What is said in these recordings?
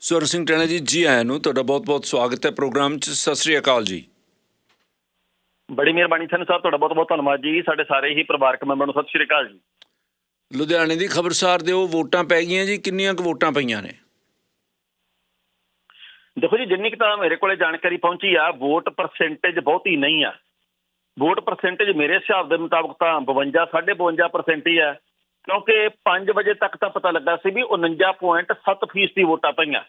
ਸੁਰ ਸਿੰਘ ਟੈਣਾ ਜੀ ਜੀ ਆਇਆਂ ਨੂੰ ਤੁਹਾਡਾ ਬਹੁਤ-ਬਹੁਤ ਸਵਾਗਤ ਹੈ ਪ੍ਰੋਗਰਾਮ 'ਚ। ਸਤਿ ਸ੍ਰੀ ਅਕਾਲ ਜੀ। ਬੜੀ ਮਿਹਰਬਾਨੀ ਤੁਹਾਨੂੰ ਸਾਹਿਬ ਤੁਹਾਡਾ ਬਹੁਤ ਬਹੁਤ ਧੰਨਵਾਦ ਜੀ। ਸਾਡੇ ਸਾਰੇ ਹੀ ਪਰਿਵਾਰਕ ਮੈਂਬਰਾਂ ਨੂੰ ਸਤਿ ਸ਼੍ਰੀ ਅਕਾਲ ਜੀ। ਲੁਧਿਆਣੇ ਦੀ ਖਬਰਸਾਰ ਦਿਓ ਵੋਟਾਂ ਪੈ ਗਈਆਂ ਜੀ। ਕਿੰਨੀਆਂ ਕੁ ਵੋਟਾਂ ਪਈਆਂ ਨੇ? ਦੇਖੋ ਜੀ ਜਿੰਨੀ ਕੁ ਤਾਂ ਮੇਰੇ ਕੋਲੇ ਜਾਣਕਾਰੀ ਪਹੁੰਚੀ ਆ ਵੋਟ ਪਰਸੈਂਟੇਜ ਬਹੁਤੀ ਨਹੀਂ ਆ। ਵੋਟ ਪਰਸੈਂਟੇਜ ਮੇਰੇ ਹਿਸਾਬ ਦੇ ਮੁਤਾਬਕ ਤਾਂ 52 52% ਹੀ ਆ। ਕਿਉਂਕਿ 5 ਵਜੇ ਤੱਕ ਤਾਂ ਪਤਾ ਲੱਗਾ ਸੀ ਵੀ 49.7% ਦੀ ਵੋਟਾਂ ਪਈਆਂ।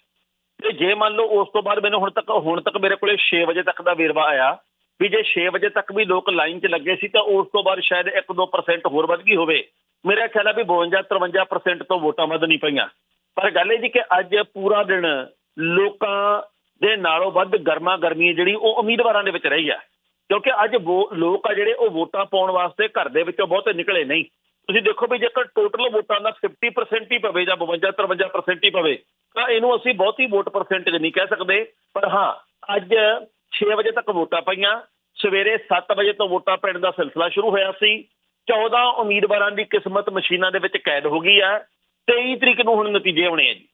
ਤੇ ਜੇ ਮੰਨ ਲਓ ਉਸ ਤੋਂ ਬਾਅਦ ਮੈਨੂੰ ਹੁਣ ਤੱਕ ਹੁਣ ਤੱਕ ਮੇਰੇ ਕੋਲੇ 6 ਵਜੇ ਤੱਕ ਦਾ ਵੇਰਵਾ ਆਇਆ ਵੀ ਜੇ 6 ਵਜੇ ਤੱਕ ਵੀ ਲੋਕ ਲਾਈਨ 'ਚ ਲੱਗੇ ਸੀ ਤਾਂ ਉਸ ਤੋਂ ਬਾਅਦ ਸ਼ਾਇਦ 1-2% ਹੋਰ ਵੱਧ ਗਈ ਹੋਵੇ। ਮੇਰਾ ਖਿਆਲ ਆ ਵੀ 52-53% ਤੋਂ ਵੋਟਾਂ ਵੱਧ ਨਹੀਂ ਪਈਆਂ। ਪਰ ਗੱਲ ਇਹ ਜੀ ਕਿ ਅੱਜ ਪੂਰਾ ਦਿਨ ਲੋਕਾਂ ਦੇ ਨਾਲੋਂ ਵੱਧ ਗਰਮਾ ਗਰਮੀ ਜਿਹੜੀ ਉਹ ਉਮੀਦਵਾਰਾਂ ਦੇ ਵਿੱਚ ਰਹੀ ਆ। ਕਿਉਂਕਿ ਅੱਜ ਵੋ- ਲੋਕ ਆ ਜਿਹੜੇ ਉਹ ਵੋਟਾਂ ਪਾਉਣ ਵਾਸਤੇ ਘਰ ਦੇ ਵਿੱਚੋਂ ਬਹੁਤੇ ਨਿਕਲੇ ਨਹੀਂ। ਤੁਸੀਂ ਦੇਖੋ ਵੀ ਜੇਕਰ ਟੋਟਲ ਵੋਟਾਂ ਦਾ 50% ਹੀ ਪਵੇ ਜਾਂ 52 53% ਹੀ ਪਵੇ ਤਾਂ ਇਹਨੂੰ ਅਸੀਂ ਬਹੁਤੀ ਵੋਟ ਪਰਸੈਂਟੇਜ ਨਹੀਂ ਕਹਿ ਸਕਦੇ। ਪਰ ਹਾਂ ਅੱਜ 6 ਵਜੇ ਤੱਕ ਵੋਟਾਂ ਪਈਆਂ ਸਵੇਰੇ 7 ਵਜੇ ਤੋਂ ਵੋਟਾਂ ਪੈਣ ਦਾ ਸਿਲਸਿਲਾ ਸ਼ੁਰੂ ਹੋਇਆ ਸੀ। 14 ਉਮੀਦਵਾਰਾਂ ਦੀ ਕਿਸਮਤ ਮਸ਼ੀਨਾਂ ਦੇ ਵਿੱਚ ਕੈਦ ਹੋ ਗਈ ਆ। 23 ਤਰੀਕ ਨੂੰ ਹੁਣ ਨਤੀਜੇ ਆਉਣੇ ਆ ਜੀ।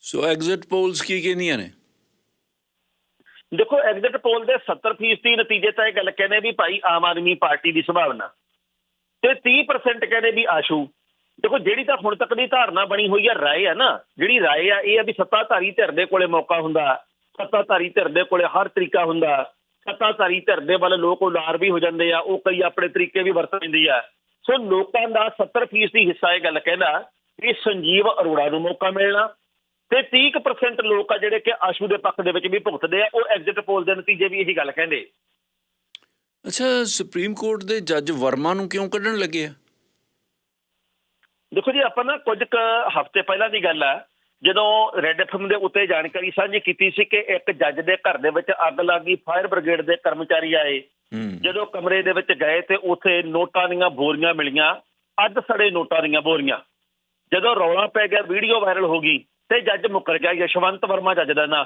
ਸੋ ਐਗਜ਼ਿਟ ਪੋਲਸ ਕੀ ਕਹਿੰਦੀਆਂ ਨੇ? ਦੇਖੋ ਐਗਜ਼ਿਟ ਪੋਲ ਦੇ 70% ਦੀ ਨਤੀਜੇ ਤਾਂ ਇਹ ਗੱਲ ਕਹਿੰਦੇ ਵੀ ਭਾਈ ਆਮ ਆਦਮੀ ਪਾਰਟੀ ਦੀ ਸੰਭਾਵਨਾ। ਤੇ 30% ਕਹਿੰਦੇ ਵੀ ਆਸ਼ੂ। ਦੇਖੋ, ਜਿਹੜੀ ਤਾਂ ਹੁਣ ਤੱਕ ਦੀ ਧਾਰਨਾ ਬਣੀ ਹੋਈ ਆ, ਰਾਏ ਆ ਨਾ, ਜਿਹੜੀ ਰਾਏ ਆ, ਇਹ ਆ ਵੀ ਸੱਤਾਧਾਰੀ ਧਿਰ ਦੇ ਕੋਲੇ ਮੌਕਾ ਹੁੰਦਾ, ਸੱਤਾਧਾਰੀ ਧਿਰ ਦੇ ਕੋਲੇ ਹਰ ਤਰੀਕਾ ਹੁੰਦਾ, ਸੱਤਾਧਾਰੀ ਧਿਰ ਦੇ ਵੱਲ ਲੋਕ ਉਲਾਰ ਵੀ ਹੋ ਜਾਂਦੇ ਆ, ਉਹ ਕਈ ਆਪਣੇ ਤਰੀਕੇ ਵੀ ਵਰਤ ਲੈਂਦੀ ਆ। ਸੋ ਲੋਕਾਂ ਦਾ 70% ਦੀ ਹਿੱਸਾ ਇਹ ਗੱਲ ਕਹਿੰਦਾ ਵੀ ਸੰਜੀਵ ਅਰੋੜਾ ਨੂੰ ਮੌਕਾ ਮਿਲਣਾ ਤੇ 30% ਲੋਕ ਆ ਜਿਹੜੇ ਕਿ ਆਸ਼ੂ ਦੇ ਪੱਖ ਦੇ ਵਿੱਚ ਵੀ ਭੁਗਤਦੇ ਆ, ਉਹ ਐਗਜ਼ਿਟ ਪੋਲ ਦੇ ਨਤੀਜੇ ਵੀ ਇਹੀ ਗੱਲ ਕਹਿੰਦੇ। ਅੱਛਾ ਸੁਪਰੀਮ ਕੋਰਟ ਦੇ ਜੱਜ ਵਰਮਾ ਨੂੰ ਕਿਉਂ ਕੱਢਣ ਲੱਗੇ ਆ? ਦੇਖੋ ਜੀ ਆਪਾਂ ਨਾ ਕੁਝ ਕੁ ਹਫ਼ਤੇ ਪਹਿਲਾਂ ਦੀ ਗੱਲ ਆ। ਜਦੋਂ ਰੈੱਡ ਐਫਐਮ ਦੇ ਉੱਤੇ ਜਾਣਕਾਰੀ ਸਾਂਝੀ ਕੀਤੀ ਸੀ ਕਿ ਇੱਕ ਜੱਜ ਦੇ ਘਰ ਦੇ ਵਿੱਚ ਅੱਗ ਲੱਗ ਗਈ ਫਾਇਰ ਬ੍ਰਿਗੇਡ ਦੇ ਕਰਮਚਾਰੀ ਆਏ। ਜਦੋਂ ਕਮਰੇ ਦੇ ਵਿੱਚ ਗਏ ਤੇ ਉੱਥੇ ਨੋਟਾਂ ਦੀਆਂ ਬੋਰੀਆਂ ਮਿਲੀਆਂ ਅੱਧ ਸੜੇ ਨੋਟਾਂ ਦੀਆਂ ਬੋਰੀਆਂ। ਜਦੋਂ ਰੌਲਾ ਪੈ ਗਿਆ ਵੀਡੀਓ ਵਾਇਰਲ ਹੋ ਗਈ ਤੇ ਜੱਜ ਮੁੱਕਰ ਗਿਆ ਯਸ਼ਵੰਤ ਵਰਮਾ ਜੱਜ ਦਾ ਨਾਂ।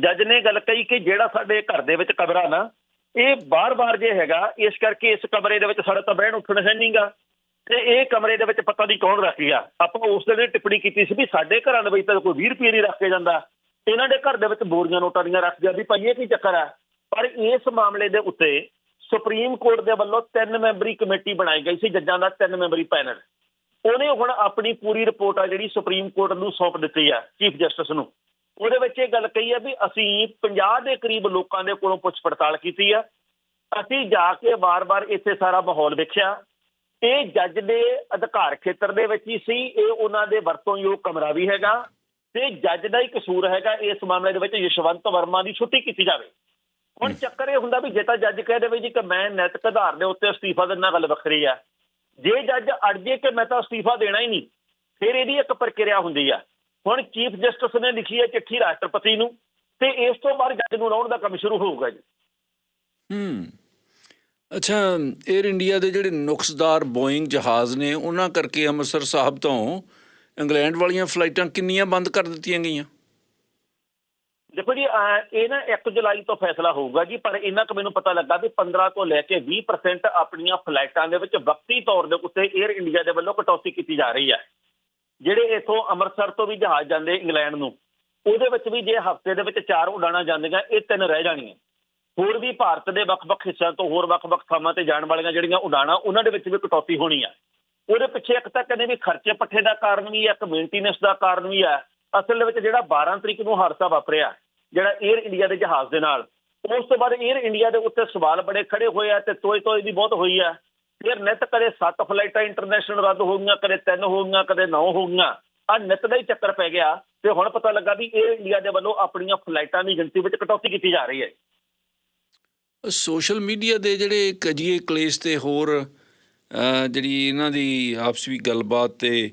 ਜੱਜ ਨੇ ਗੱਲ ਕਹੀ ਕਿ ਜਿਹੜਾ ਸਾਡੇ ਘਰ ਦੇ ਵਿੱਚ ਕਮਰਾ ਨਾ ਇਹ ਬਾਰ-ਬਾਰ ਜੇ ਹੈਗਾ, ਇਸ ਕਰਕੇ ਇਸ ਕਮਰੇ ਦੇ ਵਿੱਚ ਸਾਡਾ ਤਾਂ ਬਹਿਣ ਉੱਠਣ ਹੈ ਨਹੀਂਗਾ ਤੇ ਇਹ ਕਮਰੇ ਦੇ ਵਿੱਚ ਪਤਾ ਨਹੀਂ ਕੌਣ ਰੱਖ ਗਿਆ। ਆਪਾਂ ਉਸ ਦਿਨ ਟਿੱਪਣੀ ਕੀਤੀ ਸੀ ਵੀ ਸਾਡੇ ਘਰਾਂ ਦੇ ਵਿੱਚ ਤਾਂ ਕੋਈ 20 ਰੁਪਏ ਨਹੀਂ ਰੱਖ ਕੇ ਜਾਂਦਾ। ਇਹਨਾਂ ਦੇ ਘਰ ਦੇ ਵਿੱਚ ਬੋਰੀਆਂ ਨੋਟਾਂ ਦੀਆਂ ਰੱਖ ਗਿਆ ਵੀ ਭਾਈ ਇਹ ਕੀ ਚੱਕਰ ਆ? ਪਰ ਇਸ ਮਾਮਲੇ ਦੇ ਉੱਤੇ ਸੁਪਰੀਮ ਕੋਰਟ ਦੇ ਵੱਲੋਂ ਤਿੰਨ ਮੈਂਬਰੀ ਕਮੇਟੀ ਬਣਾਈ ਗਈ ਸੀ, ਜੱਜਾਂ ਦਾ ਤਿੰਨ ਮੈਂਬਰੀ ਪੈਨਲ। ਉਹਨੇ ਹੁਣ ਆਪਣੀ ਪੂਰੀ ਰਿਪੋਰਟ ਆ ਜਿਹੜੀ ਸੁਪਰੀਮ ਕੋਰਟ ਨੂੰ ਸੌਂਪ ਦਿੱਤੀ ਆ ਚੀਫ ਜਸਟਿਸ ਨੂੰ। ਉਹਦੇ ਵਿੱਚ ਇਹ ਗੱਲ ਕਹੀ ਆ ਵੀ ਅਸੀਂ 50 ਦੇ ਕਰੀਬ ਲੋਕਾਂ ਦੇ ਕੋਲੋਂ ਪੁੱਛ ਪੜਤਾਲ ਕੀਤੀ ਆ। ਅਸੀਂ ਜਾ ਕੇ ਵਾਰ-ਵਾਰ ਇੱਥੇ ਸਾਰਾ ਮਾਹੌਲ ਵੇਖਿਆ। ਇਹ ਜੱਜ ਦੇ ਅਧਿਕਾਰ ਖੇਤਰ ਦੇ ਵਿੱਚ ਹੀ ਸੀ। ਇਹ ਉਹਨਾਂ ਦੇ ਵਰਤੋਂਯੋਗ ਕਮਰਾ ਵੀ ਹੈਗਾ। ਤੇ ਜੱਜ ਦਾ ਹੀ ਕਸੂਰ ਹੈਗਾ ਇਸ ਮਾਮਲੇ ਦੇ ਵਿੱਚ ਯਸ਼ਵੰਤ ਵਰਮਾ ਦੀ ਛੁੱਟੀ ਕੀਤੀ ਜਾਵੇ। ਹੁਣ ਚੱਕਰ ਇਹ ਹੁੰਦਾ ਵੀ ਜੇ ਤਾਂ ਜੱਜ ਕਹਿ ਦੇਵੇ ਜੀ ਕਿ ਮੈਂ ਨੈਤਿਕ ਆਧਾਰ ਦੇ ਉੱਤੇ ਅਸਤੀਫਾ ਦੇਣਾ ਗੱਲ ਵੱਖਰੀ ਆ। ਜੇ ਜੱਜ ਅੜ ਜੇ ਕਿ ਮੈਂ ਤਾਂ ਅਸਤੀਫਾ ਦੇਣਾ ਹੀ ਨਹੀਂ ਫਿਰ ਇਹਦੀ ਇੱਕ ਪ੍ਰਕਿਰਿਆ ਹੁੰਦੀ ਆ। ਹੁਣ ਚੀਫ ਜਸਟਿਸ ਨੇ ਲਿਖੀ ਹੈ ਚਿੱਠੀ ਰਾਸ਼ਟਰਪਤੀ ਨੂੰ ਤੇ ਇਸ ਤੋਂ ਬਾਅਦ ਜੱਜ ਨੂੰ ਲਾਉਣ ਦਾ ਕੰਮ ਸ਼ੁਰੂ ਹੋਊਗਾ ਜੀ। ਹੂੰ। ਅੱਛਾ 에ਅਰ ਇੰਡੀਆ ਦੇ ਜਿਹੜੇ ਨੁਕਸਦਾਰ ਬੋਇੰਗ ਜਹਾਜ਼ ਨੇ ਉਹਨਾਂ ਕਰਕੇ ਅੰਮ੍ਰਿਤਸਰ ਸਾਹਿਬ ਤੋਂ ਇੰਗਲੈਂਡ ਵਾਲੀਆਂ ਫਲਾਈਟਾਂ ਕਿੰਨੀਆਂ ਬੰਦ ਕਰ ਦਿੱਤੀਆਂ ਗਈਆਂ? ਦੇਖੋ ਜੀ ਇਹ ਨਾ 1 ਜੁਲਾਈ ਤੋਂ ਫੈਸਲਾ ਹੋਊਗਾ ਜੀ ਪਰ ਇਹਨਾਂ ਕੁ ਮੈਨੂੰ ਪਤਾ ਲੱਗਾ ਵੀ 15 ਤੋਂ ਲੈ ਕੇ 20% ਆਪਣੀਆਂ ਫਲਾਈਟਾਂ ਦੇ ਵਿੱਚ ਵਕਤੀ ਤੌਰ ਦੇ ਉੱਤੇ 에ਅਰ ਇੰਡੀਆ ਦੇ ਵੱਲੋਂ ਕਟੌਤੀ ਕੀਤੀ ਜਾ ਰਹੀ ਹੈ। ਜਿਹੜੇ ਇਥੋਂ ਅੰਮ੍ਰਿਤਸਰ ਤੋਂ ਵੀ ਜਹਾਜ਼ ਜਾਂਦੇ ਇੰਗਲੈਂਡ ਨੂੰ, ਉਹਦੇ ਵਿੱਚ ਵੀ ਜੇ ਹਫ਼ਤੇ ਦੇ ਵਿੱਚ ਚਾਰ ਉਡਾਣਾਂ ਜਾਂਦੀਆਂ, ਇਹ ਤਿੰਨ ਰਹਿ ਜਾਣੀਆਂ। ਹੋਰ ਵੀ ਭਾਰਤ ਦੇ ਵੱਖ-ਵੱਖ ਹਿੱਸਿਆਂ ਤੋਂ ਹੋਰ ਵੱਖ-ਵੱਖ ਥਾਵਾਂ ਤੇ ਜਾਣ ਵਾਲੀਆਂ ਜਿਹੜੀਆਂ ਉਡਾਣਾਂ, ਉਹਨਾਂ ਦੇ ਵਿੱਚ ਵੀ ਕਟੌਤੀ ਹੋਣੀ ਆ। ਉਹਦੇ ਪਿੱਛੇ ਇੱਕ ਤਾਂ ਕਹਿੰਦੇ ਵੀ ਖਰਚੇ ਪੱਠੇ ਦਾ ਕਾਰਨ ਵੀ ਹੈ ਇੱਕ ਮੇਨਟੇਨੈਂਸ ਦਾ ਕਾਰਨ ਵੀ ਹੈ ਅਸਲ ਦੇ ਵਿੱਚ ਜਿਹੜਾ 12 ਤਰੀਕ ਨੂੰ ਹਾਦਸਾ ਵਾਪਰਿਆ, ਜਿਹੜਾ 에ਅਰ ਇੰਡੀਆ ਦੇ ਜਹਾਜ਼ ਦੇ ਨਾਲ, ਉਸ ਤੋਂ ਬਾਅਦ 에ਅਰ ਇੰਡੀਆ ਦੇ ਉੱਤੇ ਸਵਾਲ ਬੜੇ ਖੜੇ ਹੋਏ ਆ ਤੇ ਤੋਏ ਤੋਏ ਦੀ ਬਹੁਤ ਹੋਈ ਆ। ਫਿਰ ਨਿਤ ਕਦੇ 7 ਫਲਾਈਟਾਂ ਇੰਟਰਨੈਸ਼ਨਲ ਰੱਦ ਹੋ ਗਈਆਂ, ਕਦੇ 3 ਹੋ ਗਈਆਂ, ਕਦੇ 9 ਹੋ ਗਈਆਂ। ਆ ਨਿਤ ਦਾ ਹੀ ਚੱਕਰ ਪੈ ਗਿਆ ਤੇ ਹੁਣ ਪਤਾ ਲੱਗਾ ਵੀ ਇਹ ਇੰਡੀਆ ਦੇ ਵੱਲੋਂ ਆਪਣੀਆਂ ਫਲਾਈਟਾਂ ਦੀ ਗਿਣਤੀ ਵਿੱਚ ਕਟੌਤੀ ਕੀਤੀ ਜਾ ਰਹੀ ਹੈ। ਸੋਸ਼ਲ ਮੀਡੀਆ ਦੇ ਜਿਹੜੇ ਕਜੀਏ ਕਲੇਸ਼ ਤੇ ਹੋਰ ਜਿਹੜੀ ਇਹਨਾਂ ਦੀ ਆਪਸੀ ਗੱਲਬਾਤ ਤੇ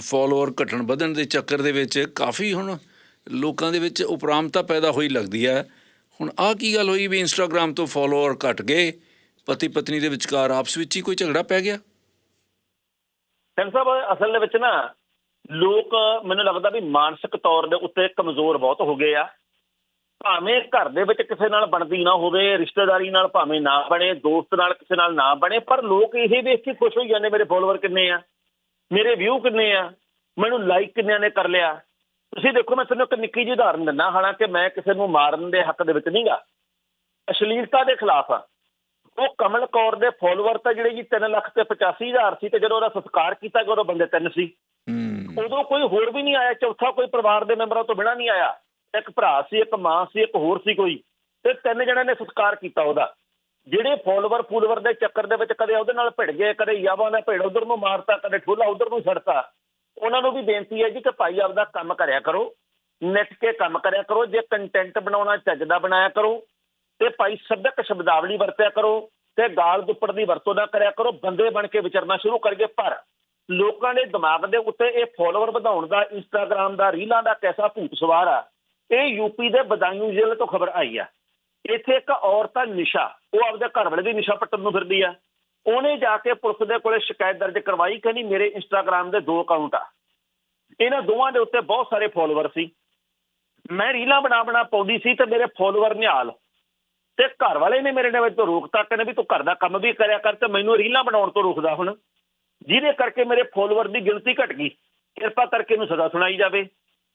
ਫਾਲੋਅਰ ਘਟਣ ਵਧਣ ਦੇ ਚੱਕਰ ਦੇ ਵਿੱਚ ਕਾਫੀ ਹੁਣ ਲੋਕਾਂ ਦੇ ਵਿੱਚ ਉਪਰਾਮਤਾ ਪੈਦਾ ਹੋਈ ਲੱਗਦੀ ਹੈ। ਹੁਣ ਆਹ ਕੀ ਗੱਲ ਹੋਈ ਵੀ ਇੰਸਟਾਗ੍ਰam ਤੋਂ ਫਾਲੋਅਰ ਘਟ ਗਏ? ਪਤੀ ਪਤਨੀ ਦੇ ਵਿਚਕਾਰ ਆਪਸ ਵਿੱਚ ਹੀ ਕੋਈ ਝਗੜਾ ਪੈ ਗਿਆ? ਸਿੰਘ ਸਾਹਿਬ, ਅਸਲ ਦੇ ਵਿੱਚ ਨਾ ਲੋਕ ਮੈਨੂੰ ਲੱਗਦਾ ਵੀ ਮਾਨਸਿਕ ਤੌਰ ਦੇ ਉੱਤੇ ਕਮਜ਼ੋਰ ਬਹੁਤ ਹੋ ਗਏ ਆ। ਭਾਵੇਂ ਘਰ ਦੇ ਵਿੱਚ ਕਿਸੇ ਨਾਲ ਬਣਦੀ ਨਾ ਹੋਵੇ, ਰਿਸ਼ਤੇਦਾਰੀ ਨਾਲ ਭਾਵੇਂ ਨਾ ਬਣੇ, ਦੋਸਤ ਨਾਲ ਕਿਸੇ ਨਾਲ ਨਾ ਬਣੇ, ਪਰ ਲੋਕ ਇਹ ਵੇਖ ਕੇ ਖੁਸ਼ ਹੋਈ ਜਾਂਦੇ, ਮੇਰੇ ਫੋਲੋਅਰ ਕਿੰਨੇ ਆ, ਮੇਰੇ ਵਿਊ ਕਿੰਨੇ ਆ, ਮੈਨੂੰ ਲਾਈਕ ਕਿੰਨਿਆਂ ਨੇ ਕਰ ਲਿਆ। ਤੁਸੀਂ ਦੇਖੋ, ਮੈਂ ਤੁਹਾਨੂੰ ਇੱਕ ਨਿੱਕੀ ਜਿਹੀ ਉਦਾਹਰਨ ਦਿੰਦਾ, ਹਾਲਾਂਕਿ ਮੈਂ ਕਿਸੇ ਨੂੰ ਮਾਰਨ ਦੇ ਹੱਕ ਦੇ ਵਿੱਚ ਨਹੀਂਗਾ ਅਸ਼ਲੀਲਤਾ ਦੇ ਖਿਲਾਫ ਆ। ਉਹ ਕਮਲ ਕੌਰ ਦੇ ਫਾਲੋਅਰ ਤਾਂ ਜਿਹੜੇ ਜੀ 3 ਲੱਖ ਤੇ 85 ਹਜ਼ਾਰ ਸੀ ਤੇ ਜਦੋਂ ਉਹਦਾ ਸੰਸਕਾਰ ਕੀਤਾ ਗਿਆ ਉਦੋਂ ਬੰਦੇ ਤਿੰਨ ਸੀ। ਹੂੰ। ਉਦੋਂ ਕੋਈ ਹੋਰ ਵੀ ਨਹੀਂ ਆਇਆ ਚੌਥਾ ਕੋਈ ਪਰਿਵਾਰ ਦੇ ਮੈਂਬਰਾਂ ਤੋਂ ਬਿਨਾਂ ਨਹੀਂ ਆਇਆ। ਇੱਕ ਭਰਾ ਸੀ ਇੱਕ ਮਾਂ ਸੀ ਇੱਕ ਹੋਰ ਸੀ ਕੋਈ। ਤੇ ਤਿੰਨ ਜਣਿਆਂ ਨੇ ਸੰਸਕਾਰ ਕੀਤਾ ਉਹਦਾ। ਜਿਹੜੇ ਫਾਲੋਅਰ ਫੂਲਵਰ ਦੇ ਚੱਕਰ ਦੇ ਵਿੱਚ ਕਦੇ ਉਹਦੇ ਨਾਲ ਭਿੜ ਗਏ ਕਦੇ ਯਾਵਾ ਨੇ ਭਿੜ ਉਧਰ ਨੂੰ ਮਾਰਤਾ ਕਦੇ ਠੋਲਾ ਉਧਰ ਨੂੰ ਛੱਡਤਾ ਉਹਨਾਂ ਨੂੰ ਵੀ ਬੇਨਤੀ ਹੈ ਜੀ ਕਿ ਭਾਈ ਆਪਦਾ ਕੰਮ ਕਰਿਆ ਕਰੋ। ਨਿੱਠ ਕੇ ਕੰਮ ਕਰਿਆ ਕਰੋ। ਜੇ ਕੰਟੈਂਟ ਬਣਾਉਣਾ ਚੱਜ ਦਾ ਬਣਾਇਆ ਕਰੋ। ਤੇ ਭਾਈ ਸੱਭਿਅਕ ਸ਼ਬਦਾਵਲੀ ਵਰਤਿਆ ਕਰੋ ਤੇ ਗਾਲ ਦੁੱਪੜ ਦੀ ਵਰਤੋਂ ਨਾ ਕਰਿਆ ਕਰੋ, ਬੰਦੇ ਬਣ ਕੇ ਵਿਚਰਨਾ ਸ਼ੁਰੂ ਕਰੀਏ ਪਰ ਲੋਕਾਂ ਦੇ ਦਿਮਾਗ ਦੇ ਉੱਤੇ ਇਹ ਫਾਲੋਅਰ ਵਧਾਉਣ ਦਾ ਇੰਸਟਾਗ੍ਰam ਦਾ, ਰੀਲਾਂ ਦਾ ਕੈਸਾ ਭੂਤ ਸਵਾਰ ਆ। ਇਹ ਯੂਪੀ ਦੇ ਬਦਾਯੂ ਜ਼ਿਲ੍ਹੇ ਤੋਂ ਖਬਰ ਆਈ ਆ। ਇੱਥੇ ਇੱਕ ਔਰਤ ਆ ਨਿਸ਼ਾ, ਉਹ ਆਪਦੇ ਘਰ ਵਾਲੇ ਦੀ ਨਿਸ਼ਾ ਪੱਟਣ ਨੂੰ ਫਿਰਦੀ ਆ। ਉਹਨੇ ਜਾ ਕੇ ਪੁਲਿਸ ਦੇ ਕੋਲੇ ਸ਼ਿਕਾਇਤ ਦਰਜ ਕਰਵਾਈ, ਕਹਿੰਦੀ ਮੇਰੇ ਇੰਸਟਾਗ੍ਰam ਦੇ ਦੋ ਅਕਾਊਂਟ ਆ। ਇਹਨਾਂ ਦੋਵਾਂ ਦੇ ਉੱਤੇ ਬਹੁਤ ਸਾਰੇ ਫਾਲੋਅਰ ਸੀ। ਮੈਂ ਰੀਲਾਂ ਬਣਾ ਬਣਾ ਪਾਉਂਦੀ ਸੀ ਤੇ ਮੇਰੇ ਫਾਲੋਅਰ ਨਿਹਾਲ। ਤੇ ਘਰ ਵਾਲੇ ਨੇ ਮੇਰੇ ਨਾਲ ਤੋਂ ਰੋਕਤਾ ਕਹਿੰਦੇ ਵੀ ਤੂੰ ਘਰ ਦਾ ਕੰਮ ਵੀ ਕਰਿਆ ਕਰ ਤੇ ਮੈਨੂੰ ਰੀਲਾਂ ਬਣਾਉਣ ਤੋਂ ਰੋਕਦਾ ਹੁਣ। ਜਿਹਦੇ ਕਰਕੇ ਮੇਰੇ ਫਾਲੋਅਰ ਦੀ ਗਿਣਤੀ ਘਟ ਗਈ। ਕਿਰਪਾ ਕਰਕੇ ਇਹਨੂੰ ਸਜ਼ਾ ਸੁਣਾਈ ਜਾਵੇ।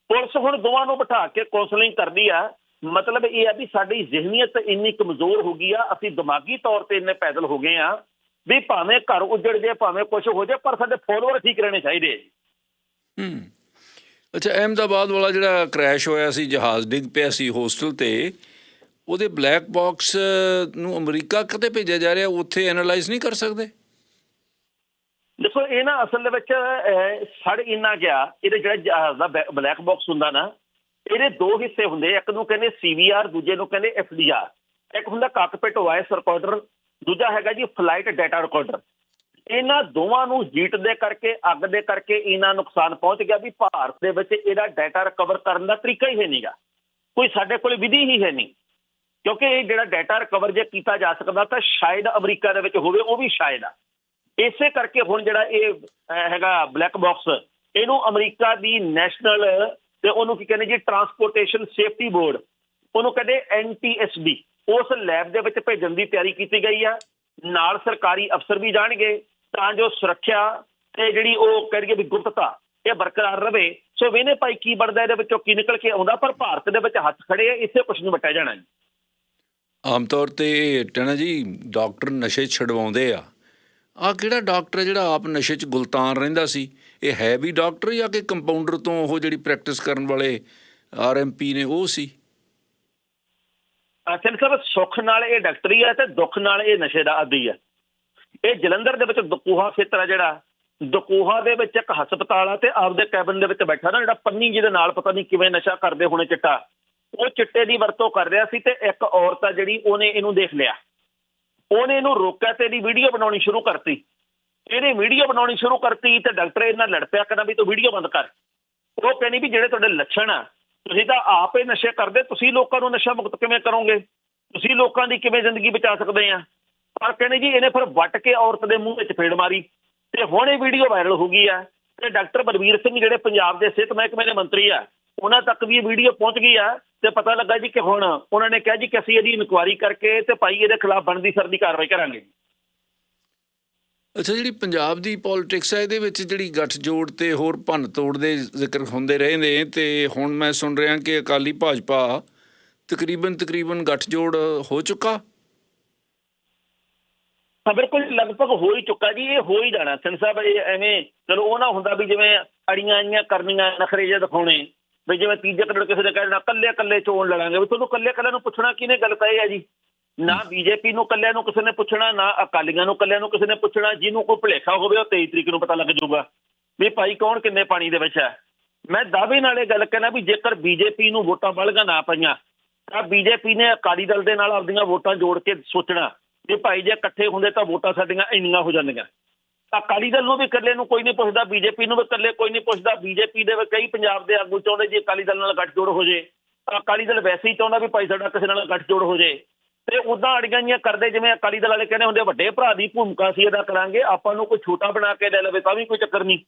ਪੁਲਿਸ ਹੁਣ ਦੋਵਾਂ ਨੂੰ ਬਿਠਾ ਕੇ ਕਾਉਂਸਲਿੰਗ ਕਰਦੀ ਆ। ਮਤਲਬ ਇਹ ਆ ਵੀ ਸਾਡੀ ਜ਼ਿਹਨੀਅਤ ਇੰਨੀ ਕਮਜ਼ੋਰ ਹੋ ਗਈ ਆ, ਅਸੀਂ ਦਿਮਾਗੀ ਤੌਰ ਤੇ ਇੰਨੇ ਪੈਦਲ ਹੋ ਗਏ ਆ ਵੀ ਭਾਵੇਂ ਘਰ ਉੱਜੜ ਜੇ, ਭਾਵੇਂ ਕੁਝ ਹੋ ਜੇ, ਪਰ ਸਾਡੇ ਫਾਲੋਅਰ ਠੀਕ ਰਹਿਣੇ ਚਾਹੀਦੇ ਹੂੰ। ਅੱਛਾ, ਅਹਿਮਦਾਬਾਦ ਵਾਲਾ ਜਿਹੜਾ ਕ੍ਰੈਸ਼ ਹੋਇਆ ਸੀ, ਜਹਾਜ਼ ਡਿੱਗ ਪਿਆ ਸੀ ਹੋਸਟਲ ਤੇ ਉਹਦੇ ਬਲੈਕ ਬਾਕਸ ਨੂੰ ਅਮਰੀਕਾ ਕਦੇ ਭੇਜਿਆ ਜਾ ਰਿਹਾ, ਉੱਥੇ ਐਨਾਲਾਈਜ਼ ਨਹੀਂ ਕਰ ਸਕਦੇ? ਦੇਖੋ, ਇਹ ਨਾ ਅਸਲ ਦੇ ਵਿੱਚ ਸੜ ਇੰਨਾ ਗਿਆ, ਇਹਦੇ ਜਿਹੜਾ ਜਹਾਜ਼ ਦਾ ਬਲੈਕ ਬਾਕਸ ਹੁੰਦਾ ਨਾ, ਇਹਦੇ ਦੋ ਹਿੱਸੇ ਹੁੰਦੇ, ਇੱਕ ਨੂੰ ਕਹਿੰਦੇ ਸੀਵੀਆਰ ਦੂਜੇ ਨੂੰ ਕਹਿੰਦੇ ਐਫਡੀਆਰ ਇੱਕ ਹੁੰਦਾ ਕਾਕਪਿਟ ਵਾਇਸ ਰਿਕਾਰਡਰ ਦੂਜਾ ਹੈਗਾ ਜੀ ਫਲਾਈਟ ਡਾਟਾ ਰਿਕਾਰਡਰ ਇਹਨਾਂ ਦੋਵਾਂ ਨੂੰ ਜੀਟ ਦੇ ਕਰਕੇ, ਅੱਗ ਦੇ ਕਰਕੇ ਇਹਨਾਂ ਨੁਕਸਾਨ ਪਹੁੰਚ ਗਿਆ ਵੀ ਭਾਰਤ ਦੇ ਵਿੱਚ ਇਹਦਾ ਡਾਟਾ ਰਿਕਵਰ ਕਰਨ ਦਾ ਤਰੀਕਾ ਹੀ ਹੈ ਨਹੀਂਗਾ ਕੋਈ ਸਾਡੇ ਕੋਲ ਵਿਧੀ ਹੀ ਹੈ ਨਹੀਂ। ਕਿਉਂਕਿ ਇਹ ਜਿਹੜਾ ਡਾਟਾ ਰਿਕਵਰ ਜੇ ਕੀਤਾ ਜਾ ਸਕਦਾ ਤਾਂ ਸ਼ਾਇਦ ਅਮਰੀਕਾ ਦੇ ਵਿੱਚ ਹੋਵੇ, ਉਹ ਵੀ ਸ਼ਾਇਦ ਆ। ਇਸੇ ਕਰਕੇ ਹੁਣ ਜਿਹੜਾ ਇਹ ਹੈਗਾ ਬਲੈਕ ਬਾਕਸ ਇਹਨੂੰ ਅਮਰੀਕਾ ਦੀ ਨੈਸ਼ਨਲ ਤੇ ਉਹਨੂੰ ਕੀ ਕਹਿੰਦੇ ਜੀ ਟਰਾਂਸਪੋਰਟੇਸ਼ਨ ਸੇਫਟੀ ਬੋਰਡ ਉਹਨੂੰ ਕਹਿੰਦੇ ਐਨਟੀਐਸਬੀ ਉਸ ਲੈਬ ਦੇ ਵਿੱਚ ਭੇਜਣ ਦੀ ਤਿਆਰੀ ਕੀਤੀ ਗਈ ਆ। ਨਾਲ ਸਰਕਾਰੀ ਅਫਸਰ ਵੀ ਜਾਣਗੇ, ਤਾਂ ਜੋ ਸੁਰੱਖਿਆ ਤੇ ਜਿਹੜੀ ਉਹ ਕਹਿੰਦੇ ਵੀ ਗੁਪਤਤਾ ਇਹ ਬਰਕਰਾਰ ਰਵੇ। ਸੋ ਵੇਨੇ ਭਾਈ ਕੀ ਬਣਦਾ ਇਹਦੇ ਵਿੱਚੋਂ ਕੀ ਨਿਕਲ ਕੇ ਆਉਂਦਾ? ਪਰ ਭਾਰਤ ਦੇ ਵਿੱਚ ਹੱਥ ਖੜੇ ਆ, ਇਸੇ ਕੁਛ ਨੂੰ ਵਟਿਆ ਜਾਣਾ ਜੀ। ਆਮ ਤੌਰ ਤੇ ਟਣਾ ਜੀ, ਡਾਕਟਰ ਨਸ਼ੇ ਛਡਵਾਉਂਦੇ ਆ। ਆ ਕਿਹੜਾ ਡਾਕਟਰ ਜਿਹੜਾ ਆਪ ਨਸ਼ੇ 'ਚ ਗੁਲਤਾਨ ਰਹਿੰਦਾ ਸੀ? ਇਹ ਹੈ ਵੀ ਡਾਕਟਰ ਜਾਂ ਕਿ ਕੰਪਾਊਂਡਰ ਤੋਂ ਉਹ ਜਿਹੜੀ ਪ੍ਰੈਕਟਿਸ ਕਰਨ ਵਾਲੇ ਆਰਐਮਪੀ ਨੇ, ਉਹ ਸੀ? ਅਸਲ ਸਾਹਿਬ ਸੁੱਖ ਨਾਲ ਇਹ ਡਾਕਟਰੀ ਆ ਤੇ ਦੁੱਖ ਨਾਲ ਇਹ ਨਸ਼ੇ ਦਾ ਆਦੀ ਆ। ਇਹ ਜਲੰਧਰ ਦੇ ਵਿੱਚ ਦਕੂਹਾ ਖੇਤਰ ਆ ਜਿਹੜਾ। ਦਕੂਹਾ ਦੇ ਵਿੱਚ ਇੱਕ ਹਸਪਤਾਲ ਆ ਤੇ ਆਪਦੇ ਕੈਬਨ ਦੇ ਵਿੱਚ ਬੈਠਾ ਨਾ ਜਿਹੜਾ ਪੰਨੀ ਜਿਹਦੇ ਨਾਲ ਪਤਾ ਨਹੀਂ ਕਿਵੇਂ ਨਸ਼ਾ ਕਰਦੇ ਹੋਣੇ ਚਿੱਟਾ। ਉਹ ਚਿੱਟੇ ਦੀ ਵਰਤੋਂ ਕਰ ਰਿਹਾ ਸੀ ਤੇ ਇੱਕ ਔਰਤ ਆ ਜਿਹੜੀ ਉਹਨੇ ਇਹਨੂੰ ਦੇਖ ਲਿਆ। ਉਹਨੇ ਇਹਨੂੰ ਰੋਕਿਆ ਤੇ ਇਹਦੀ ਵੀਡੀਓ ਬਣਾਉਣੀ ਸ਼ੁਰੂ ਕਰਤੀ। ਇਹਨੇ ਵੀਡੀਓ ਬਣਾਉਣੀ ਸ਼ੁਰੂ ਕਰਤੀ ਤੇ ਡਾਕਟਰ ਇਹਨਾਂ ਲੜ ਪਿਆ, ਕਹਿੰਦਾ ਵੀ ਤੂੰ ਵੀਡੀਓ ਬੰਦ ਕਰ। ਉਹ ਕਹਿੰਦੀ ਵੀ ਜਿਹੜੇ ਤੁਹਾਡੇ ਲੱਛਣ ਆ, ਤੁਸੀਂ ਤਾਂ ਆਪ ਹੀ ਨਸ਼ੇ ਕਰਦੇ, ਤੁਸੀਂ ਲੋਕਾਂ ਨੂੰ ਨਸ਼ਾ ਮੁਕਤ ਕਿਵੇਂ ਕਰੋਗੇ? ਤੁਸੀਂ ਲੋਕਾਂ ਦੀ ਕਿਵੇਂ ਜ਼ਿੰਦਗੀ ਬਚਾ ਸਕਦੇ ਆ? ਪਰ ਕਹਿੰਦੇ ਜੀ ਇਹਨੇ ਫਿਰ ਵੱਟ ਕੇ ਔਰਤ ਦੇ ਮੂੰਹ ਵਿੱਚ ਫੇੜ ਮਾਰੀ ਤੇ ਹੁਣ ਇਹ ਵੀਡੀਓ ਵਾਇਰਲ ਹੋ ਗਈ ਆ ਤੇ ਡਾਕਟਰ ਬਲਵੀਰ ਸਿੰਘ, ਜਿਹੜੇ ਪੰਜਾਬ ਦੇ ਸਿਹਤ ਮਹਿਕਮੇ ਦੇ ਮੰਤਰੀ ਆ ਉਹਨਾਂ ਤੱਕ ਵੀ ਇਹ ਵੀਡੀਓ ਪਹੁੰਚ ਗਈ ਆ ਤੇ ਪਤਾ ਲੱਗਾ ਜੀ ਕਿ ਹੁਣ ਉਹਨਾਂ ਨੇ ਕਿਹਾ ਜੀ ਕਿ ਅਸੀਂ ਇਹਦੀ ਇਨਕੁਆਇਰੀ ਕਰਕੇ ਤੇ ਭਾਈ ਇਹਦੇ ਖਿਲਾਫ ਬਣਦੀ ਸਰਦੀ ਕਾਰਵਾਈ ਕਰਾਂਗੇ। ਅੱਛਾ ਜਿਹੜੀ ਪੰਜਾਬ ਦੀ ਪੋਲਿਟਿਕਸ ਹੈ ਇਹਦੇ ਵਿੱਚ ਜਿਹੜੀ ਗੱਠਜੋੜ ਤੇ ਹੋਰ ਭੰਨ ਤੋੜ ਦੇ ਜ਼ਿਕਰ ਹੁੰਦੇ ਰਹੇ ਨੇ ਤੇ ਹੁਣ ਮੈਂ ਸੁਣ ਰਿਹਾ ਕਿ ਅਕਾਲੀ ਭਾਜਪਾ ਤਕਰੀਬਨ ਤਕਰੀਬਨ ਗੱਠਜੋੜ ਹੋ ਚੁੱਕਾ? ਹਾਂ ਬਿਲਕੁਲ ਲਗਭਗ ਹੋ ਹੀ ਚੁੱਕਾ ਜੀ ਇਹ ਹੋ ਹੀ ਜਾਣਾ। ਸਿੰਘ ਸਾਹਿਬ ਇਹ ਐਵੇਂ ਚਲੋ ਉਹ ਨਾ ਹੁੰਦਾ ਵੀ ਜਿਵੇਂ ਅੜੀਆਂ ਆਈਆਂ ਕਰਨੀਆਂ ਨਖਰੇ ਜੇ ਦਿਖਾਉਣੇ। ਵੀ ਜਿਵੇਂ ਤੀਜੇ ਕਦੜ ਕਿਸੇ ਨੇ ਕਹਿ ਦੇਣਾ ਕੱਲੇ ਕੱਲੇ ਚੋਣ ਲੜਾਂਗੇ ਵੀ ਤੁਹਾਨੂੰ ਕੱਲੇ ਕੱਲੇ ਨੂੰ ਪੁੱਛਣਾ ਕਿਹਨੇ ਗੱਲ ਕਹੀ ਹੈ ਜੀ? ਨਾ ਬੀਜੇਪੀ ਨੂੰ ਕੱਲਿਆਂ ਨੂੰ ਕਿਸੇ ਨੇ ਪੁੱਛਣਾ ਨਾ ਅਕਾਲੀਆਂ ਨੂੰ ਕੱਲਿਆਂ ਨੂੰ ਕਿਸੇ ਨੇ ਪੁੱਛਣਾ ਜਿਹਨੂੰ ਕੋਈ ਭੁਲੇਖਾ ਹੋਵੇ ਉਹ 23 ਤਰੀਕ ਨੂੰ ਪਤਾ ਲੱਗ ਜਾਊਗਾ ਵੀ ਭਾਈ ਕੌਣ ਕਿੰਨੇ ਪਾਣੀ ਦੇ ਵਿੱਚ ਹੈ। ਮੈਂ ਦਾਅਵੇ ਨਾਲ ਇਹ ਗੱਲ ਕਹਿਣਾ ਵੀ ਜੇਕਰ ਬੀਜੇਪੀ ਨੂੰ ਵੋਟਾਂ ਬਲਗਾ ਨਾ ਪਈਆਂ ਤਾਂ ਬੀਜੇਪੀ ਨੇ ਅਕਾਲੀ ਦਲ ਦੇ ਨਾਲ ਆਪਦੀਆਂ ਵੋਟਾਂ ਜੋੜ ਕੇ ਸੋਚਣਾ ਵੀ ਭਾਈ ਜੇ ਇਕੱਠੇ ਹੁੰਦੇ ਤਾਂ ਵੋਟਾਂ ਸਾਡੀਆਂ ਇੰਨੀਆਂ ਹੋ ਜਾਂਦੀਆਂ। ਅਕਾਲੀ ਦਲ ਨੂੰ ਵੀ ਇਕੱਲੇ ਨੂੰ ਕੋਈ ਨਹੀਂ ਪੁੱਛਦਾ, ਬੀਜੇਪੀ ਨੂੰ ਵੀ ਇਕੱਲੇ ਕੋਈ ਨਹੀਂ ਪੁੱਛਦਾ, ਬੀਜੇਪੀ ਦੇ ਵਿੱਚ ਕਈ ਪੰਜਾਬ ਦੇ ਆਗੂ ਚਾਹੁੰਦੇ ਜੀ ਅਕਾਲੀ ਦਲ ਨਾਲ ਗੱਠਜੋੜ ਹੋ ਜੇ। ਅਕਾਲੀ ਦਲ ਵੈਸੇ ਹੀ ਚਾਹੁੰਦਾ ਵੀ ਭਾਈ ਸਾਡਾ ਕਿਸੇ ਨਾਲ ਗੱਠਜੋੜ ਹੋ ਜੇ। ਤੇ ਉਦਾਂ ਅੜੀਆਂ ਕਰਦੇ, ਜਿਵੇਂ ਅਕਾਲੀ ਦਲ ਵਾਲੇ ਕਹਿੰਦੇ ਹੁੰਦੇ ਵੱਡੇ ਭਰਾ ਦੀ ਭੂਮਿਕਾ ਸੀ ਅਦਾ ਕਰਾਂਗੇ, ਆਪਾਂ ਨੂੰ ਕੋਈ ਛੋਟਾ ਬਣਾ ਕੇ ਲੈ ਲਵੇ, ਤਾਂ ਵੀ ਕੋਈ ਚੱਕਰ ਨਹੀਂ।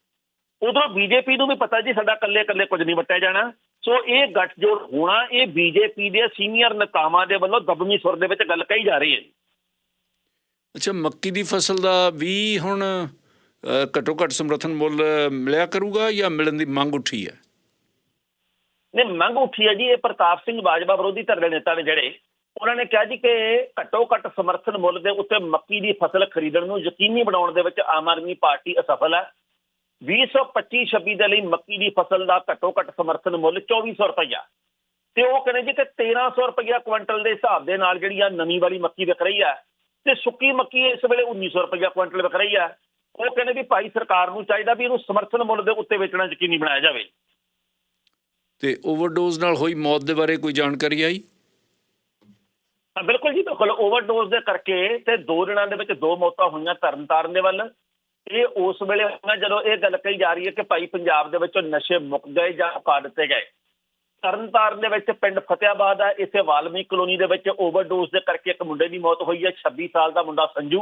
ਉਧਰੋਂ ਬੀਜੇਪੀ ਨੂੰ ਵੀ ਪਤਾ ਜੀ, ਸਾਡਾ ਇਕੱਲੇ ਇਕੱਲੇ ਕੁਝ ਨਹੀਂ ਵਟਿਆ ਜਾਣਾ। ਸੋ ਇਹ ਗੱਠਜੋੜ ਹੋਣਾ, ਇਹ ਬੀਜੇਪੀ ਦੇ ਸੀਨੀਅਰ ਨੇਤਾਵਾਂ ਦੇ ਵੱਲੋਂ ਦਬਮੀ ਸੁਰ ਦੇ ਵਿੱਚ ਗੱਲ ਕਹੀ ਜਾ ਰਹੀ ਹੈ। ਅੱਛਾ, ਮੱਕੀ ਦੀ ਫਸਲ ਦਾ ਵੀ ਹੁਣ ਘੱਟੋ ਘੱਟ ਸਮਰਥਨ ਮੁੱਲ ਮਿਲਿਆ ਕਰੂਗਾ ਜਾਂ ਮਿਲਣ ਦੀ ਮੰਗ ਉੱਠੀ ਹੈ? ਨੇ ਮੰਗ ਉੱਠੀ ਹੈ ਜੀ। ਇਹ ਪ੍ਰਤਾਪ ਸਿੰਘ ਬਾਜਵਾ ਵਿਰੋਧੀ ਧਿਰ ਨੇਤਾ ਨੇ ਜਿਹੜੇ, ਉਹਨਾਂ ਨੇ ਕਿਹਾ ਜੀ ਕਿ ਘੱਟੋ ਘੱਟ ਸਮਰਥਨ ਮੁੱਲ ਦੇ ਉੱਤੇ ਮੱਕੀ ਦੀ ਫਸਲ ਖਰੀਦਣ ਨੂੰ ਯਕੀਨੀ ਬਣਾਉਣ ਦੇ ਵਿੱਚ ਆਮ ਆਦਮੀ ਪਾਰਟੀ ਅਸਫਲ ਹੈ। 2025-26 ਦੇ ਲਈ ਮੱਕੀ ਦੀ ਫਸਲ ਦਾ ਘੱਟੋ ਘੱਟ ਸਮਰਥਨ ਮੁੱਲ 2400 ਰੁਪਇਆ ਤੇ ਉਹ ਕਹਿੰਦੇ ਜੀ ਕਿ 1300 ਰੁਪਇਆ ਕੁਇੰਟਲ ਦੇ ਹਿਸਾਬ ਦੇ ਨਾਲ ਜਿਹੜੀ ਆ ਨਵੀਂ ਵਾਲੀ ਮੱਕੀ ਵਿਕ ਰਹੀ ਹੈ ਤੇ ਸੁੱਕੀ ਮੱਕੀ ਇਸ ਵੇਲੇ 1900 ਰੁਪਇਆ ਕੁਇੰਟਲ ਵਿਕ ਰਹੀ ਹੈ ਉਹ ਕਹਿੰਦੇ ਵੀ ਭਾਈ ਸਰਕਾਰ ਨੂੰ ਚਾਹੀਦਾ ਵੀ ਇਹਨੂੰ ਸਮਰਥਨ ਮੁੱਲ ਦੇ ਉੱਤੇ ਵੇਚਣਾ ਯਕੀਨੀ ਬਣਾਇਆ ਜਾਵੇ। ਤੇ ਓਵਰਡੋਜ਼ ਨਾਲ ਹੋਈ ਮੌਤ ਦੇ ਬਾਰੇ ਕੋਈ ਜਾਣਕਾਰੀ ਆਈ? ਹਾਂ, ਬਿਲਕੁਲ ਜੀ ਬਿਲਕੁਲ। ਓਵਰਡੋਜ਼ ਦੇ ਕਰਕੇ ਤੇ ਦੋ ਦਿਨਾਂ ਦੇ ਵਿੱਚ ਦੋ ਮੌਤਾਂ ਹੋਈਆਂ ਤਰਨਤਾਰਨ ਦੇ ਵੱਲ। ਇਹ ਉਸ ਵੇਲੇ ਹੋਈਆਂ ਜਦੋਂ ਇਹ ਗੱਲ ਕਹੀ ਜਾ ਰਹੀ ਹੈ ਕਿ ਭਾਈ ਪੰਜਾਬ ਦੇ ਵਿੱਚੋਂ ਨਸ਼ੇ ਮੁੱਕ ਗਏ ਜਾਂ ਉਕਾ ਦਿੱਤੇ ਗਏ। ਤਰਨਤਾਰਨ ਦੇ ਵਿੱਚ ਪਿੰਡ ਫਤਿਆਬਾਦ ਆ। ਇਸੇ ਵਾਲਮੀਕ ਕਲੋਨੀ ਦੇ ਵਿੱਚ ਓਵਰਡੋਜ਼ ਦੇ ਕਰਕੇ ਇੱਕ ਮੁੰਡੇ ਦੀ ਮੌਤ ਹੋਈ ਹੈ 26 ਸਾਲ ਦਾ ਮੁੰਡਾ ਸੰਜੂ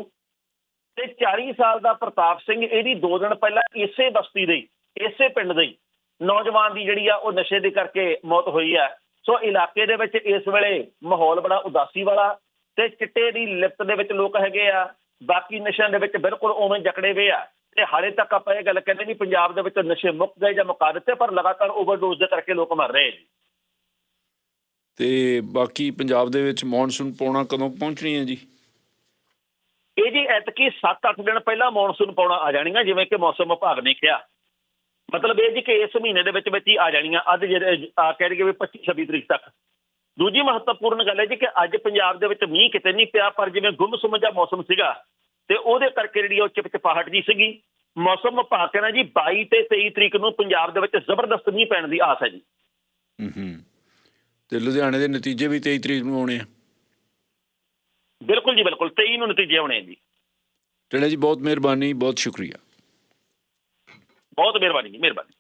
ਤੇ 40 ਸਾਲ ਦਾ ਪ੍ਰਤਾਪ ਸਿੰਘ। ਇਹਦੀ ਦੋ ਦਿਨ ਪਹਿਲਾਂ ਇਸੇ ਬਸਤੀ ਦੇ, ਇਸੇ ਪਿੰਡ ਦੇ ਨੌਜਵਾਨ ਦੀ ਜਿਹੜੀ ਆ, ਉਹ ਨਸ਼ੇ ਦੇ ਕਰਕੇ ਮੌਤ ਹੋਈ ਹੈ ਸੋ ਇਲਾਕੇ ਦੇ ਵਿੱਚ ਇਸ ਵੇਲੇ ਮਾਹੌਲ ਬੜਾ ਉਦਾਸੀ ਵਾਲਾ ਤੇ ਚਿੱਟੇ ਦੀ ਲਿਪਤ ਦੇ ਵਿੱਚ ਲੋਕ ਹੈਗੇ ਆ। ਬਾਕੀ ਨਸ਼ਿਆਂ ਦੇ ਵਿੱਚ ਬਿਲਕੁਲ ਉਵੇਂ ਜਕੜੇ ਹੋਏ ਆ। ਤੇ ਹਾਲੇ ਤੱਕ ਆਪਾਂ ਇਹ ਗੱਲ ਕਹਿੰਦੇ ਨਹੀਂ ਪੰਜਾਬ ਦੇ ਵਿੱਚ ਨਸ਼ੇ ਮੁੱਕ ਗਏ ਜਾਂ ਮੁਕਾ ਦਿੱਤੇ ਪਰ ਲਗਾਤਾਰ ਓਵਰਡੋਜ਼ ਦੇ ਕਰਕੇ ਲੋਕ ਮਰ ਰਹੇ ਜੀ ਤੇ ਬਾਕੀ ਪੰਜਾਬ ਦੇ ਵਿੱਚ ਮੌਨਸੂਨ ਪੌਣਾ ਕਦੋਂ ਪਹੁੰਚਣੀ ਹੈ ਜੀ? ਇਹ ਜੀ ਐਤਕੀ 7-8 ਦਿਨ ਪਹਿਲਾਂ ਮੌਨਸੂਨ ਪਾਉਣਾ ਆ ਜਾਣੀਆਂ ਜਿਵੇਂ ਕਿ ਮੌਸਮ ਵਿਭਾਗ ਨੇ ਕਿਹਾ। ਮਤਲਬ ਇਹ ਜੀ ਕਿ ਇਸ ਮਹੀਨੇ ਦੇ ਵਿੱਚ ਵਿੱਚ ਹੀ ਆ ਜਾਣੀਆਂ ਅੱਜ ਜਿਹੜੇ ਆ ਕਹਿ ਰਹੀ ਵੀ 25-26 ਤਰੀਕ ਤੱਕ। ਦੂਜੀ ਮਹੱਤਵਪੂਰਨ ਗੱਲ ਹੈ ਜੀ ਕਿ ਅੱਜ ਪੰਜਾਬ ਦੇ ਵਿੱਚ ਮੀਂਹ ਕਿਤੇ ਨਹੀਂ ਪਿਆ ਪਰ ਜਿਵੇਂ ਗੁੰਮਸੁੰਮ ਜਿਹਾ ਮੌਸਮ ਸੀਗਾ ਤੇ ਉਹਦੇ ਕਰਕੇ ਜਿਹੜੀ ਉਹ ਚਿਪਚਿਪਾਹਟ ਜੀ ਸੀਗੀ। ਮੌਸਮ ਵਿਭਾਗ ਕਹਿੰਦਾ ਜੀ 22 ਤੇ 23 ਤਰੀਕ ਨੂੰ ਪੰਜਾਬ ਦੇ ਵਿੱਚ ਜ਼ਬਰਦਸਤ ਮੀਂਹ ਪੈਣ ਦੀ ਆਸ ਹੈ ਜੀ। ਹੂੰ ਹੂੰ ਤੇ ਲੁਧਿਆਣੇ ਦੇ ਨਤੀਜੇ ਵੀ 23 ਤਰੀਕ ਨੂੰ ਆਉਣੇ ਆ? ਬਿਲਕੁਲ ਜੀ ਬਿਲਕੁਲ 23 ਨੂੰ ਨਤੀਜੇ ਆਉਣੇ ਆ ਜੀ। ਟੇੜਾ ਜੀ ਬਹੁਤ ਮਿਹਰਬਾਨੀ ਬਹੁਤ ਸ਼ੁਕਰੀਆ। ਬਹੁਤ ਮਿਹਰਬਾਨੀ ਜੀ ਮਿਹਰਬਾਨੀ।